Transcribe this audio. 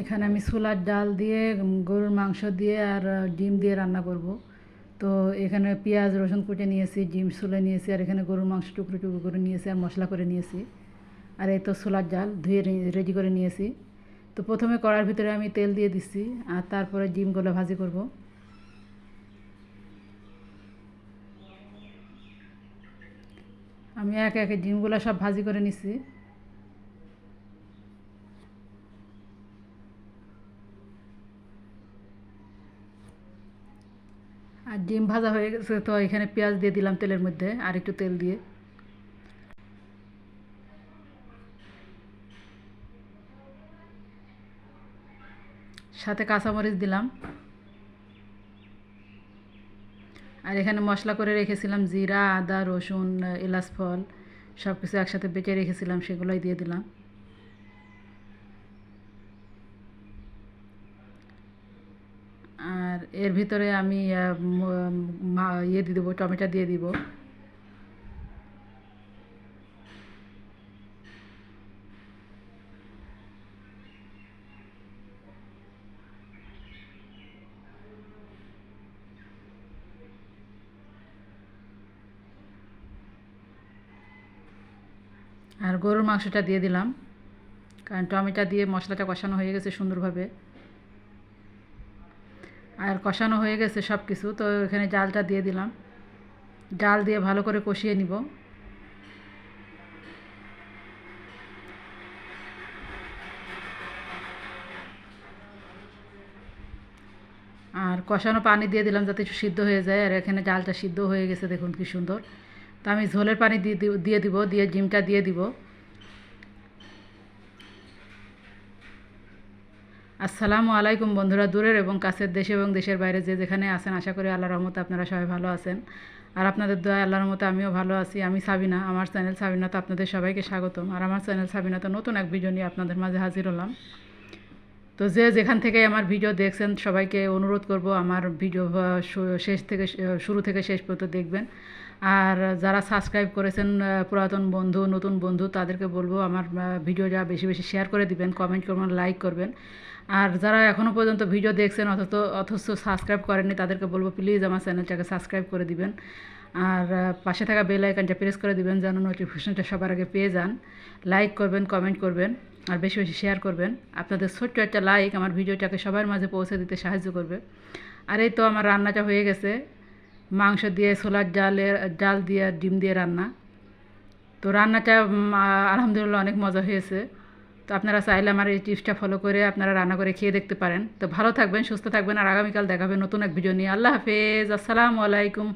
এখানে আমি ছোলার ডাল দিয়ে গরুর মাংস দিয়ে আর ডিম দিয়ে রান্না করব। তো এখানে পেঁয়াজ, রসুন কুটে নিয়েছি, ডিম, ছুলে নিয়েছি, আর এখানে গরুর মাংস টুকরো টুকরো করে নিয়েছি আর মশলা করে নিয়েছি। আর এই তো ছোলার ডাল, ধুয়ে রেডি করে নিয়েছি। তো প্রথমে কড়ার ভিতরে আমি তেল দিয়ে দিচ্ছি, আর তারপরে ডিমগুলো ভাজি করব। আমি একে একে ডিমগুলো সব ভাজি করে নিছি আর ডিম ভাজা হয়ে গেছে তো এখানে পেঁয়াজ দিয়ে দিলাম তেলের মধ্যে আর একটু তেল দিয়ে। সাথে কাঁচামরিচ দিলাম। আর এখানে মশলা করে রেখেছিলাম জিরা, আদা, রসুন, এলাচ, ফল সব কিছু একসাথে বেটে রেখেছিলাম, সেগুলোই দিয়ে দিলাম। আর এর ভিতরে আমি ইয়ে দিয়ে দেবো, টমেটো দিয়ে দিব। আর গরুর মাংসটা দিয়ে দিলাম। কারণ টমেটো দিয়ে মশলাটা কষানো হয়ে গেছে সুন্দরভাবে। আর কষানো হয়ে গেছে সব কিছু তো এখানে জালটা দিয়ে দিলাম। জাল দিয়ে ভালো করে কষিয়ে নিব। আর কষানো পানি দিয়ে দিলাম যাতে একটু সিদ্ধ হয়ে যায়, আর এখানে ডালটা সিদ্ধ হয়ে গেছে দেখুন কি সুন্দর। তো আমি ঝোলের পানি দিয়ে দিব- দিয়ে দিব, দিয়ে দিয়ে দিব। আসসালামু আলাইকুম বন্ধুরা, দূরের এবং কাছের দেশে এবং দেশের বাইরে যে যেখানে আছেন, আশা করি আল্লাহ রহমতে আপনারা সবাই ভালো আছেন। আর আপনাদের দয়া আল্লাহর রহমতে আমিও ভালো আছি। আমি সাবিনা, আমার চ্যানেল সাবিনাতে আপনাদের সবাইকে স্বাগতম। আর আমার চ্যানেল সাবিনাতে নতুন এক ভিডিও নিয়ে আপনাদের মাঝে হাজির হলাম। তো যে যেখান থেকে আমার ভিডিও দেখছেন সবাইকে অনুরোধ করব আমার ভিডিও শেষ থেকে শুরু থেকে শেষ পর্যন্ত দেখবেন। আর যারা সাবস্ক্রাইব করেছেন পুরাতন বন্ধু নতুন বন্ধু তাদেরকে বলব আমার আহ, ভিডিওটা বেশি বেশি শেয়ার করে দিবেন কমেন্ট করবেন লাইক করবেন। আর যারা এখনও পর্যন্ত ভিডিও দেখছেন অথচ অথচ সাবস্ক্রাইব করেননি তাদেরকে বলব প্লিজ আমার চ্যানেলটাকে সাবস্ক্রাইব করে দিবেন। আর পাশে থাকা বেল আইকনটা প্রেস করে দিবেন যেন নোটিফিকেশনটা সবার আগে পেয়ে যান। লাইক করবেন কমেন্ট করবেন। আর বেশি বেশি শেয়ার করবেন। আপনাদের ছোট্ট একটা লাইক আমার ভিডিওটাকে সবার মাঝে পৌঁছে দিতে সাহায্য করবে। আর এই তো আমার রান্নাটা হয়ে গেছে। মাংস দিয়ে ছোলার ডালের ডাল দিয়ে ডিম দিয়ে রান্না। তো রান্নাটা আলহামদুলিল্লাহ অনেক মজা হয়েছে। তো আপনারা চাইলে আমার এই টিপসটা ফলো করে আপনারা রান্না করে খেয়ে দেখতে পারেন। তো ভালো থাকবেন, সুস্থ থাকবেন, আর আগামীকাল দেখাবেন নতুন এক ভিডিও নিয়ে। আল্লাহ হাফেজ, আসসালামু আলাইকুম।